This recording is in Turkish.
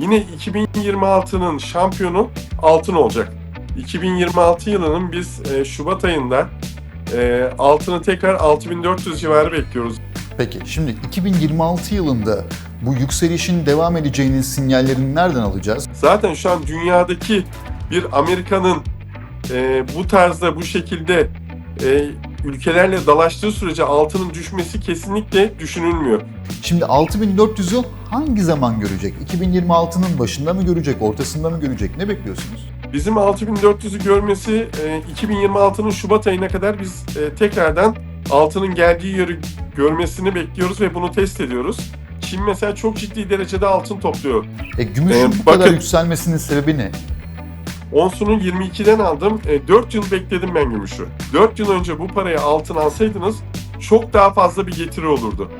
Yine 2026'nın şampiyonu altın olacak. 2026 yılının biz e, Şubat ayında e, altını tekrar 6400 civarı bekliyoruz. Peki şimdi 2026 yılında bu yükselişin devam edeceğinin sinyallerini nereden alacağız? Zaten şu an dünyadaki bir Amerika'nın e, bu tarzda bu şekilde e, ülkelerle dalaştığı sürece altının düşmesi kesinlikle düşünülmüyor. Şimdi 6400 yıl hangi zaman görecek? 2026'nın başında mı görecek, ortasında mı görecek? Ne bekliyorsunuz? Bizim 6400'ü görmesi e, 2026'nın Şubat ayına kadar biz e, tekrardan altının geldiği yeri görmesini bekliyoruz ve bunu test ediyoruz. Çin mesela çok ciddi derecede altın topluyor. E, gümüşün Ee, bu kadar bakın- yükselmesinin sebebi ne? Onsunu 22'den aldım. E, 4 yıl bekledim ben gümüşü. 4 yıl önce bu paraya altın alsaydınız çok daha fazla bir getiri olurdu.